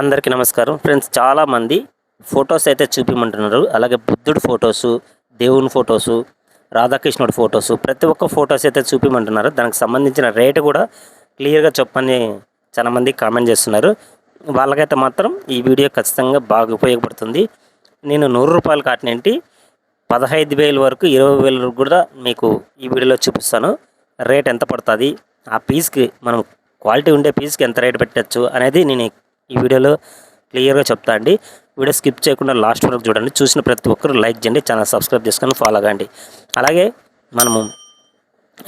అందరికీ నమస్కారం. ఫ్రెండ్స్ చాలామంది ఫొటోస్ అయితే చూపిమంటున్నారు. అలాగే బుద్ధుడు ఫొటోసు దేవుని ఫొటోసు రాధాకృష్ణుడి ఫొటోసు ప్రతి ఒక్క ఫొటోస్ అయితే చూపిమంటున్నారు. దానికి సంబంధించిన రేటు కూడా క్లియర్గా చెప్పని చాలామంది కామెంట్ చేస్తున్నారు. వాళ్ళకైతే మాత్రం ఈ వీడియో ఖచ్చితంగా బాగా ఉపయోగపడుతుంది. నేను నూరు రూపాయలు కాటినేంటి పదహైదు వేల వరకు ఇరవై వేల వరకు కూడా మీకు ఈ వీడియోలో చూపిస్తాను. రేట్ ఎంత పడుతుంది? ఆ పీస్కి మనం క్వాలిటీ ఉండే పీస్కి ఎంత రేట్ పెట్టచ్చు అనేది నేను ఈ వీడియోలో క్లియర్గా చెప్తా అండి. వీడియో స్కిప్ చేయకుండా లాస్ట్ వరకు చూడండి. చూసిన ప్రతి ఒక్కరు లైక్ చేయండి ఛానల్ సబ్స్క్రైబ్ చేసుకొని ఫాలో అవ్వండి అలాగే మనము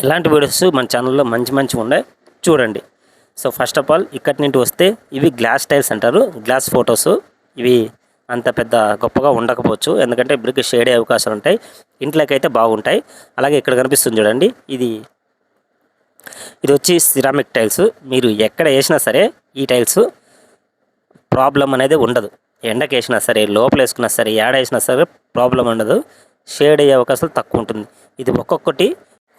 ఇలాంటి వీడియోస్ మన ఛానల్లో మంచి మంచి ఉన్నాయి చూడండి. సో ఫస్ట్ ఆఫ్ ఆల్ ఇక్కడి నుండి వస్తే ఇవి గ్లాస్ టైల్స్ అంటారు. Glass photos. ఇవి అంత పెద్ద గొప్పగా ఉండకపోవచ్చు. ఎందుకంటే ఇప్పటికి షేడ్ అయ్యే అవకాశాలు ఉంటాయి. ఇంట్లోకి అయితే బాగుంటాయి. అలాగే ఇక్కడ కనిపిస్తుంది చూడండి. ఇది ఇది వచ్చి సిరామిక్ టైల్స్. మీరు ఎక్కడ వేసినా సరే ఈ టైల్స్ ప్రాబ్లం అనేది ఉండదు. ఎండకేసినా సరే లోపలేసుకున్నా సరే ఏడ వేసినా సరే ప్రాబ్లం ఉండదు. షేడ్ అయ్యే అవకాశాలు తక్కువ ఉంటుంది. ఇది ఒక్కొక్కటి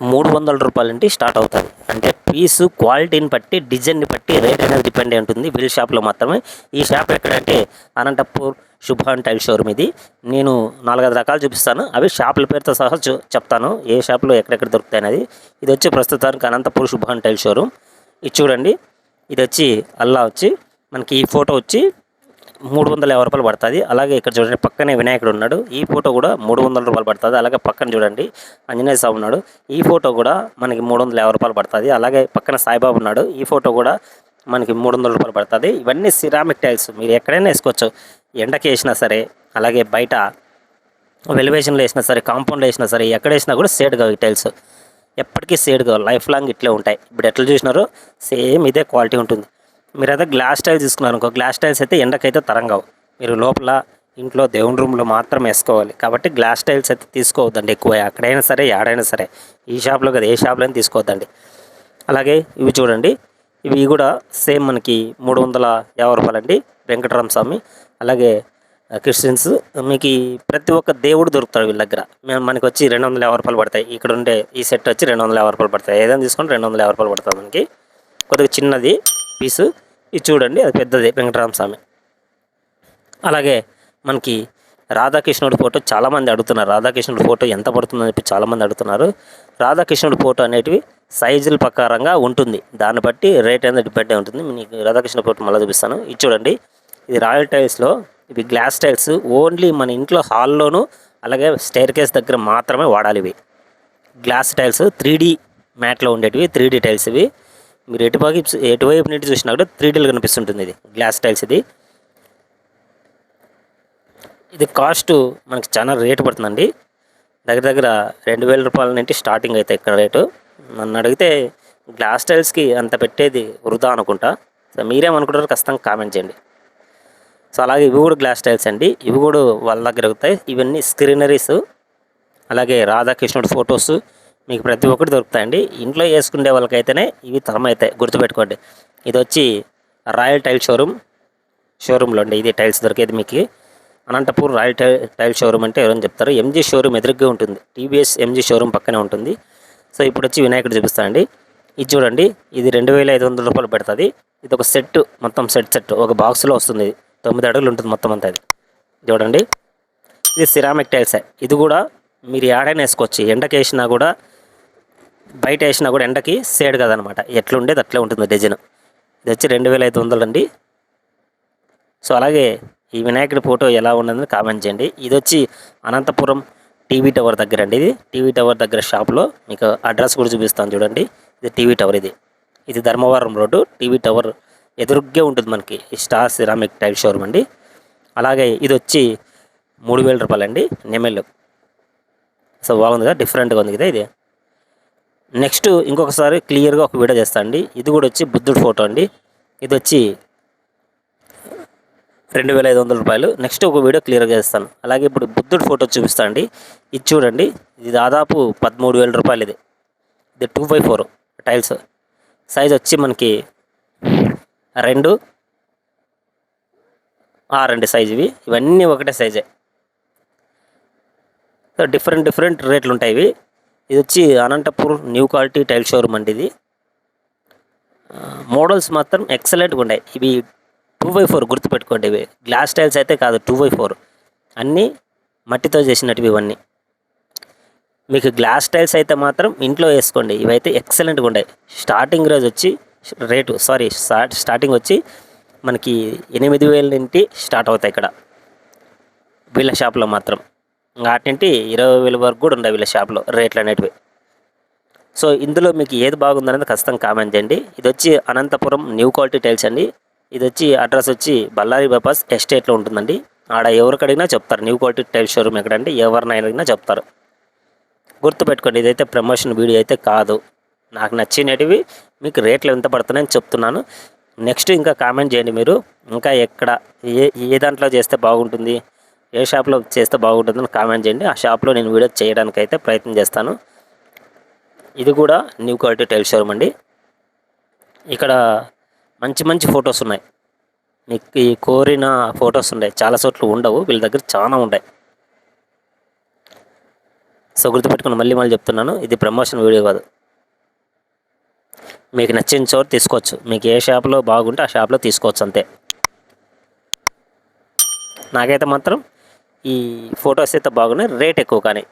మూడు వందల రూపాయల నుండి స్టార్ట్ అవుతుంది. అంటే పీసు క్వాలిటీని బట్టి డిజైన్ని బట్టి రేట్ అనేది డిపెండ్ అయి ఉంటుంది. వీల్ షాప్లో మాత్రమే. ఈ షాప్ ఎక్కడంటే అనంతపూర్ శుభాన్ టైల్ షోరూమ్ ఇది. నేను నాలుగైదు రకాలు చూపిస్తాను. అవి షాపుల పేరుతో సహా చూ చెప్తాను. ఏ షాప్లో ఎక్కడెక్కడ దొరుకుతాయి అనేది. ఇది వచ్చి ప్రస్తుతానికి అనంతపూర్ శుభాన్ టైల్ షోరూమ్. ఇది చూడండి. ఇది వచ్చి అల్లా వచ్చి మనకి ఈ ఫోటో వచ్చి మూడు వందల యాభై రూపాయలు పడుతుంది. అలాగే ఇక్కడ చూడండి పక్కనే వినాయకుడు ఉన్నాడు. ఈ ఫోటో కూడా మూడు వందల రూపాయలు పడుతుంది. అలాగే పక్కన చూడండి ఆంజనేయ స్వామి ఉన్నాడు. ఈ ఫోటో కూడా మనకి మూడు వందల యాభై రూపాయలు పడుతుంది. అలాగే పక్కన సాయిబాబు ఉన్నాడు. ఈ ఫోటో కూడా మనకి మూడు వందల రూపాయలు పడుతుంది. ఇవన్నీ సిరామిక్ టైల్స్. మీరు ఎక్కడైనా వేసుకోవచ్చు. ఎండకి వేసినా సరే అలాగే బయట వెలివేషన్లో వేసినా సరే కాంపౌండ్లో వేసినా సరే ఎక్కడ వేసినా కూడా సేడ్గా ఈ టైల్స్. ఎప్పటికీ సేడ్గా లైఫ్ లాంగ్ ఇట్లే ఉంటాయి. ఇప్పుడు ఎట్లా చూసినారో సేమ్ ఇదే క్వాలిటీ ఉంటుంది. మీరు అయితే గ్లాస్ టైల్స్ తీసుకున్నారు అనుకో గ్లాస్ టైల్స్ అయితే ఎండకైతే తరంగావు. మీరు లోపల ఇంట్లో దేవుని రూమ్లో మాత్రం వేసుకోవాలి. కాబట్టి గ్లాస్ టైల్స్ అయితే తీసుకోవద్దండి ఎక్కువ అక్కడైనా సరే ఏడైనా సరే. ఈ షాప్లో కదా ఏ షాప్లో అయినా తీసుకోవద్దండి. అలాగే ఇవి చూడండి. ఇవి కూడా సేమ్ మనకి మూడు వందల యాభై రూపాయలు అండి వెంకటరామ స్వామి. అలాగే క్రిస్టియన్స్. మీకు ప్రతి ఒక్క దేవుడు దొరుకుతాడు వీళ్ళ దగ్గర. మేము మనకి వచ్చి రెండు వందల యాభై రూపాయలు పడతాయి. ఇక్కడ ఉండే ఈ సెట్ వచ్చి రెండు వందల యాభై రూపాయలు పడతాయి. ఏదైనా తీసుకుంటే రెండు వందల యాభై రూపాయలు పడుతుంది మనకి. కొద్దిగా చిన్నది పీసు. ఇది చూడండి అది పెద్దది వెంకటరామ స్వామి అలాగే మనకి రాధాకృష్ణుడి ఫోటో చాలామంది అడుగుతున్నారు. రాధాకృష్ణుడి ఫోటో ఎంత పడుతుందని చెప్పి చాలామంది అడుగుతున్నారు. రాధాకృష్ణుడి ఫోటో అనేటివి సైజుల ప్రకారంగా ఉంటుంది. దాన్ని బట్టి రేట్ అనేది డిపెండ్ అయి ఉంటుంది. మీకు రాధాకృష్ణ ఫోటో మళ్ళీ చూపిస్తాను. ఇది చూడండి ఇది రాయల్ టైల్స్లో ఇవి గ్లాస్ టైల్స్ ఓన్లీ మన ఇంట్లో హాల్లోనూ అలాగే స్టైర్ కేస్ దగ్గర మాత్రమే వాడాలి ఇవి. గ్లాస్ టైల్స్ త్రీ డీ మ్యాట్లో ఉండేటివి త్రీ డీ టైల్స్ ఇవి. మీరు ఎటువైపు ఎటువైపు నుండి చూసినా కూడా త్రీ డీలు కనిపిస్తుంటుంది ఇది. గ్లాస్ టైల్స్ ఇది. ఇది కాస్ట్ మనకి చాలా రేటు పడుతుందండి. దగ్గర దగ్గర రెండు వేల రూపాయల నుండి స్టార్టింగ్ అయితే ఇక్కడ రేటు నన్ను అడిగితే గ్లాస్ టైల్స్కి అంత పెట్టేది వృధా అనుకుంటా. సో మీరేమనుకుంటారో ఖచ్చితంగా కామెంట్ చేయండి. సో అలాగే ఇవి కూడా గ్లాస్ టైల్స్ అండి. ఇవి కూడా వాళ్ళ దగ్గర దొరుకుతాయి ఇవన్నీ స్క్రీనరీస్ అలాగే రాధాకృష్ణుడి ఫొటోస్ మీకు ప్రతి ఒక్కటి దొరుకుతాయండి. ఇంట్లో వేసుకునే వాళ్ళకైతేనే ఇవి తరం గుర్తుపెట్టుకోండి. ఇది వచ్చి రాయల్ టైల్ షోరూమ్. షోరూంలో అండి ఇది టైల్స్ దొరికేది మీకు. Anantapur royal tile tile showroom అంటే ఎవరైనా చెప్తారు. ఎంజీ షోరూమ్ ఎదురుగ్గా ఉంటుంది. టీవీఎస్ ఎంజీ షోరూమ్ పక్కనే ఉంటుంది. సో ఇప్పుడు వచ్చి వినాయకుడు చూపిస్తానండి. ఇది చూడండి. ఇది రెండు వేల ఐదు వందల రూపాయలు పెడుతుంది. ఇది ఒక సెట్ మొత్తం సెట్ సెట్. ఒక బాక్స్లో వస్తుంది. ఇది తొమ్మిది అడుగులు ఉంటుంది మొత్తం అంతా ఇది చూడండి. ఇది సిరామిక్ టైల్సే. ఇది కూడా మీరు ఏడైనా వేసుకోవచ్చు. ఎండకేసినా కూడా బయట వేసినా కూడా ఎండకి సేడ్ కదనమాట. ఎట్లుండేది అట్లే ఉంటుంది డిజైన్. ఇది వచ్చి రెండు వేల ఐదు వందలు అండి. సో అలాగే ఈ వినాయకుడి ఫోటో ఎలా ఉన్నదని కామెంట్ చేయండి. ఇది వచ్చి అనంతపురం టీవీ టవర్ దగ్గర అండి ఇది. టీవీ టవర్ దగ్గర షాప్లో మీకు అడ్రస్ కూడా చూపిస్తాను చూడండి. ఇది టీవీ టవర్ ఇది. ఇది ధర్మవరం రోడ్డు. టీవీ టవర్ ఎదురుగ్గే ఉంటుంది మనకి స్టార్ సిరామిక్ టైల్ షోరూమ్ అండి. అలాగే ఇది వచ్చి మూడు వేల రూపాయలు అండి నెమెల్ సో బాగుంది కదా? డిఫరెంట్గా ఉంది కదా ఇది. నెక్స్ట్ ఇంకొకసారి క్లియర్గా ఒక వీడియో చేస్తా అండి. ఇది కూడా వచ్చి బుద్ధుడు ఫోటో అండి. ఇది వచ్చి రెండు వేల ఐదు వందల రూపాయలు. నెక్స్ట్ ఒక వీడియో క్లియర్గా చేస్తాను. అలాగే ఇప్పుడు బుద్ధుడు ఫోటో చూపిస్తా అండి. ఇది చూడండి. ఇది దాదాపు పదమూడు వేల రూపాయలు ఇది. ఇది two by four tiles. Size వచ్చి మనకి రెండు. ఆ రెండు సైజ్ ఇవి. ఇవన్నీ ఒకటే సైజే. సో డిఫరెంట్ డిఫరెంట్ రేట్లు ఉంటాయి ఇవి. ఇది వచ్చి Anantapur new quality tile showroom అండి ఇది. మోడల్స్ మాత్రం ఎక్సలెంట్గా ఉన్నాయి. ఇవి టూ బై ఫోర్ గుర్తుపెట్టుకోండి ఇవి. గ్లాస్ టైల్స్ అయితే కాదు టూ బై ఫోర్. అన్నీ మట్టితో చేసినట్టు ఇవన్నీ. మీకు గ్లాస్ టైల్స్ అయితే మాత్రం ఇంట్లో వేసుకోండి. ఇవైతే ఎక్సలెంట్గా ఉంటాయి స్టార్టింగ్ రోజు వచ్చి రేటు సారీ స్టార్టింగ్ వచ్చి మనకి ఎనిమిది వేల నుండి స్టార్ట్ అవుతాయి ఇక్కడ. వీళ్ళ షాప్లో మాత్రం. వాటింటి ఇరవై వేల వరకు కూడా ఉన్నాయి వీళ్ళ షాప్లో రేట్లు అనేటివి. సో ఇందులో మీకు ఏది బాగుందనేది ఖచ్చితంగా కామెంట్ చేయండి. ఇది వచ్చి అనంతపురం న్యూ క్వాలిటీ టైల్స్ అండి. ఇది వచ్చి అడ్రస్ వచ్చి బళ్ళారి బైపాస్ ఎస్టేట్లో ఉంటుందండి. ఆడ ఎవరికి అడిగినా చెప్తారు. న్యూ క్వాలిటీ టైల్ షోరూమ్ ఎక్కడంటే ఎవరినైనా అడిగినా చెప్తారు. గుర్తుపెట్టుకోండి ఇదైతే ప్రమోషన్ వీడియో అయితే కాదు. నాకు నచ్చినటివి మీకు రేట్లు ఎంత పడుతున్నాయని చెప్తున్నాను. నెక్స్ట్ ఇంకా కామెంట్ చేయండి మీరు. ఇంకా ఎక్కడ ఏ ఏ దాంట్లో చేస్తే బాగుంటుంది? ఏ షాప్లో చేస్తే బాగుంటుందని కామెంట్ చేయండి. ఆ షాప్లో నేను వీడియో చేయడానికి అయితే ప్రయత్నం చేస్తాను. ఇది కూడా న్యూ క్వాలిటీ టైల్ షోరూమ్ అండి. ఇక్కడ మంచి మంచి ఫొటోస్ ఉన్నాయి. మీకు ఈ కోరిన ఫొటోస్ ఉన్నాయి. చాలా చోట్ల ఉండవు. వీళ్ళ దగ్గర చాలా ఉంటాయి. సో గుర్తుపెట్టుకుని మళ్ళీ మళ్ళీ చెప్తున్నాను. ఇది ప్రమోషన్ వీడియో కాదు. మీకు నచ్చిన చోట తీసుకోవచ్చు. మీకు ఏ షాప్లో బాగుంటే ఆ షాప్లో తీసుకోవచ్చు అంతే. నాకైతే మాత్రం ఈ ఫొటోస్ అయితే బాగున్నాయి. రేట్ ఎక్కువ కానీ.